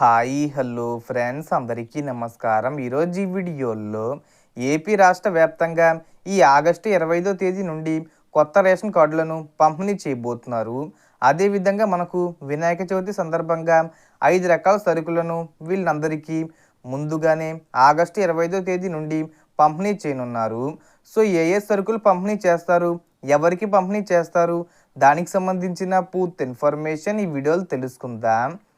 Hi hello friends. అందరికీ నమస్కారం. ఈరోజు ఈ వీడియోలో ఏపీ రాష్ట్ర వ్యాప్తంగా ఈ ఆగస్టు ఇరవై ఐదో తేదీ నుండి కొత్త రేషన్ కార్డులను పంపిణీ చేయబోతున్నారు. అదేవిధంగా మనకు వినాయక చవితి సందర్భంగా ఐదు రకాల సరుకులను వీళ్ళందరికీ ముందుగానే ఆగస్టు ఇరవై ఐదో తేదీ నుండి పంపిణీ చేయనున్నారు. సో ఏ ఏ సరుకులు పంపిణీ చేస్తారు? ఎవరికి పంపిణీ చేస్తారు? దానికి సంబంధించిన పూర్తి ఇన్ఫర్మేషన్ ఈ వీడియోలు తెలుసుకుందాం.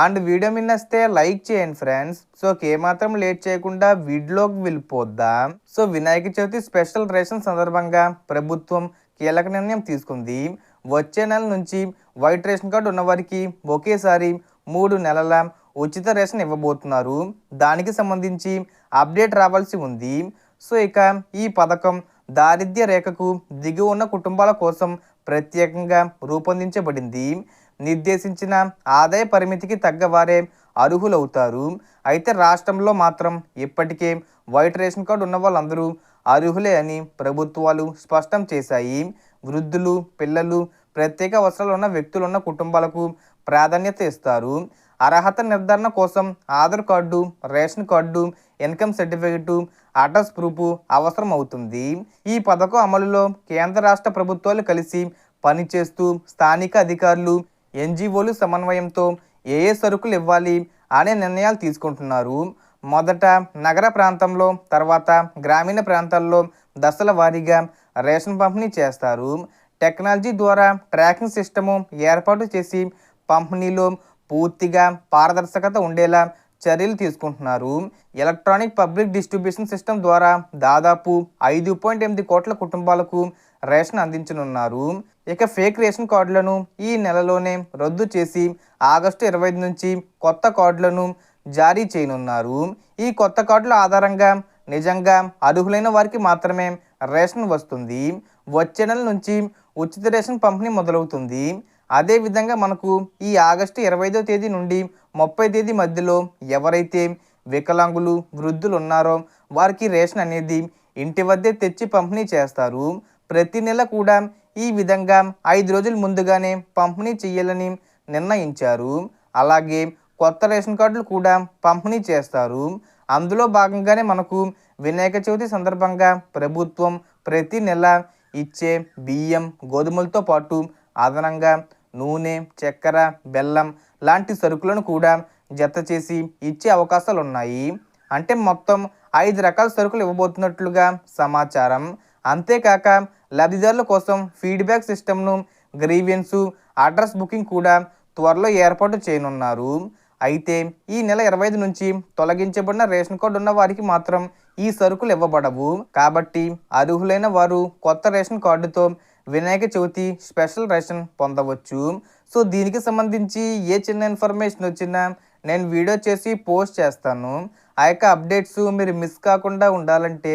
అండ్ వీడియో మిన్నస్తే లైక్ చేయండి ఫ్రెండ్స్. సో ఏమాత్రం లేట్ చేయకుండా వీడియోకి వెళ్ళిపోద్దాం. So Vinayaka Chavithi special ration సందర్భంగా ప్రభుత్వం కీలక నిర్ణయం తీసుకుంది. వచ్చే నెల నుంచి వైట్ రేషన్ కార్డు ఉన్నవారికి ఒకేసారి మూడు నెలల ఉచిత రేషన్ ఇవ్వబోతున్నారు. దానికి సంబంధించి అప్డేట్ రావాల్సి ఉంది. సో ఇక ఈ పథకం దారిద్ర్య రేఖకు దిగి ఉన్న కుటుంబాల కోసం ప్రత్యేకంగా రూపొందించబడింది. నిర్దేశించిన ఆదాయ పరిమితికి తగ్గవారే అర్హులవుతారు. అయితే రాష్ట్రంలో మాత్రం ఇప్పటికే వైట్ రేషన్ కార్డు ఉన్న వాళ్ళందరూ అర్హులే అని ప్రభుత్వాలు స్పష్టం చేశాయి. వృద్ధులు పిల్లలు ప్రత్యేక అవసరాలు ఉన్న వ్యక్తులు ఉన్న కుటుంబాలకు ప్రాధాన్యత ఇస్తారు. అర్హత నిర్ధారణ కోసం Aadhaar card ration card income certificate address proof అవసరం అవుతుంది ఈ పథకం అమలులో కేంద్ర రాష్ట్ర ప్రభుత్వాలు కలిసి పనిచేస్తూ స్థానిక అధికారులు ఎన్జిఓలు సమన్వయంతో ఏ ఏ సరుకులు ఇవ్వాలి అనే నిర్ణయాలు తీసుకుంటున్నారు. మొదట నగర ప్రాంతంలో తర్వాత గ్రామీణ ప్రాంతాల్లో దశల వారీగా రేషన్ పంపిణీ చేస్తారు. టెక్నాలజీ ద్వారా ట్రాకింగ్ సిస్టము ఏర్పాటు చేసి పంపిణీలో పూర్తిగా పారదర్శకత ఉండేలా చర్యలు తీసుకుంటున్నారు. ఎలక్ట్రానిక్ పబ్లిక్ డిస్ట్రిబ్యూషన్ సిస్టమ్ ద్వారా దాదాపు ఐదు పాయింట్ ఎనిమిది కోట్ల కుటుంబాలకు రేషన్ అందించనున్నారు. ఇక ఫేక్ రేషన్ కార్డులను ఈ నెలలోనే రద్దు చేసి ఆగస్టు ఇరవై నుంచి కొత్త కార్డులను జారీ చేయనున్నారు. ఈ కొత్త కార్డుల ఆధారంగా నిజంగా అర్హులైన వారికి మాత్రమే రేషన్ వస్తుంది. వచ్చే నెల నుంచి ఉచిత రేషన్ పంపిణీ మొదలవుతుంది. అదేవిధంగా మనకు ఈ ఆగస్టు ఇరవై తేదీ నుండి ముప్పై తేదీ మధ్యలో ఎవరైతే వికలాంగులు వృద్ధులు ఉన్నారో వారికి రేషన్ అనేది ఇంటి వద్దే తెచ్చి పంపిణీ చేస్తారు. ప్రతి నెల కూడా ఈ విధంగా ఐదు రోజుల ముందుగానే పంపిణీ చేయాలని నిర్ణయించారు. అలాగే కొత్త రేషన్ కార్డులు కూడా పంపిణీ చేస్తారు. అందులో భాగంగానే మనకు వినాయక చవితి సందర్భంగా ప్రభుత్వం ప్రతి నెల ఇచ్చే బియ్యం గోధుమలతో పాటు అదనంగా నూనె చక్కెర బెల్లం లాంటి సరుకులను కూడా జత చేసి ఇచ్చే అవకాశాలు ఉన్నాయి. అంటే మొత్తం ఐదు రకాల సరుకులు ఇవ్వబోతున్నట్లుగా సమాచారం. అంతేకాక లబ్ధిదారుల కోసం ఫీడ్బ్యాక్ సిస్టమ్ను గ్రీవియన్స్ అడ్రస్ బుకింగ్ కూడా త్వరలో ఏర్పాటు చేయనున్నారు. అయితే ఈ నెల ఇరవై ఐదు నుంచి తొలగించబడిన రేషన్ కార్డు ఉన్న వారికి మాత్రం ఈ సరుకులు ఇవ్వబడవు. కాబట్టి అర్హులైన వారు కొత్త రేషన్ కార్డుతో వినాయక చవితి స్పెషల్ రేషన్ పొందవచ్చు. సో దీనికి సంబంధించి ఏ చిన్న ఇన్ఫర్మేషన్ వచ్చినా నేను వీడియో చేసి పోస్ట్ చేస్తాను. ఆ యొక్క అప్డేట్స్ మీరు మిస్ కాకుండా ఉండాలంటే